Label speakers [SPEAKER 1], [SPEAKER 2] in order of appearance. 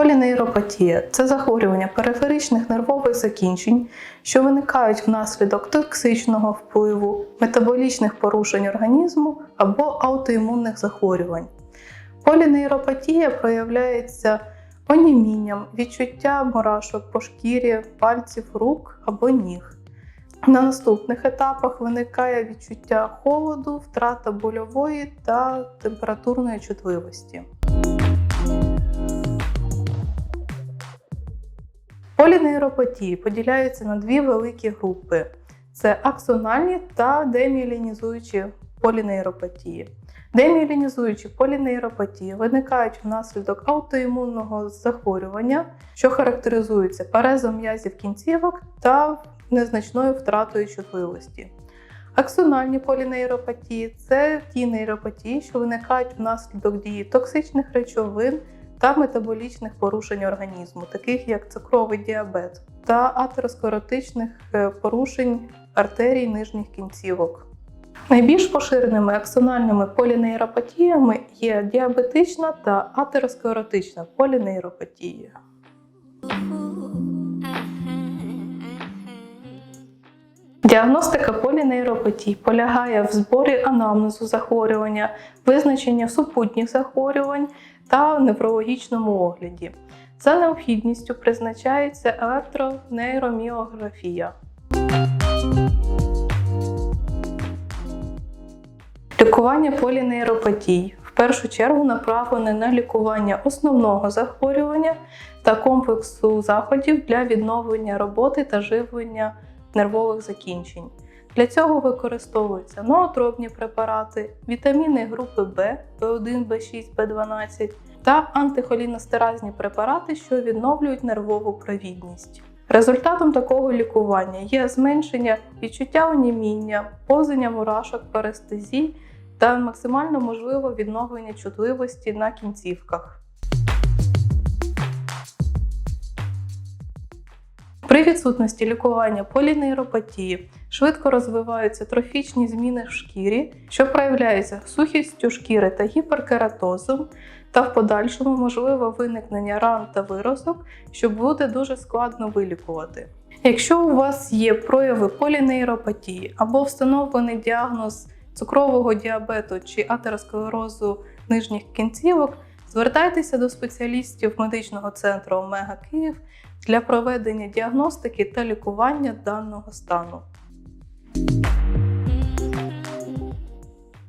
[SPEAKER 1] Полінейропатія це захворювання периферичних нервових закінчень, що виникають внаслідок токсичного впливу, метаболічних порушень організму або аутоімунних захворювань. Полінейропатія проявляється онімінням, відчуття мурашок по шкірі, пальців рук або ніг. На наступних етапах виникає відчуття холоду, втрата больової та температурної чутливості. Полінейропатії поділяються на дві великі групи: це аксональні та деміелінізуючі полінейропатії. Деміелінізуючі полінейропатії виникають внаслідок аутоімунного захворювання, що характеризується парезом м'язів кінцівок та незначною втратою чутливості. Аксональні полінейропатії це ті нейропатії, що виникають внаслідок дії токсичних речовин та метаболічних порушень організму, таких як цукровий діабет та атеросклеротичних е, порушень артерій нижніх кінцівок. Найбільш поширеними аксональними полінейропатіями є діабетична та атеросклеротична полінейропатія. Діагностика полінейропатій полягає в зборі анамнезу захворювання, визначення супутніх захворювань та неврологічному огляді. За необхідністю призначається електронейроміографія. Лікування полінейропатій в першу чергу направлене на лікування основного захворювання та комплексу заходів для відновлення роботи та живлення нервових закінчень. Для цього використовуються ноотропні препарати, вітаміни групи В, В1, В6, В12 та антихоліностеразні препарати, що відновлюють нервову провідність. Результатом такого лікування є зменшення відчуття оніміння, повзання мурашок, парестезій та максимально можливе відновлення чутливості на кінцівках. При відсутності лікування полінейропатії швидко розвиваються трофічні зміни в шкірі, що проявляються сухістю шкіри та гіперкератозом, та в подальшому можливе виникнення ран та виразок, що буде дуже складно вилікувати. Якщо у вас є прояви полінейропатії або встановлений діагноз цукрового діабету чи атеросклерозу нижніх кінцівок, звертайтеся до спеціалістів медичного центру Омега Київ для проведення діагностики та лікування даного стану.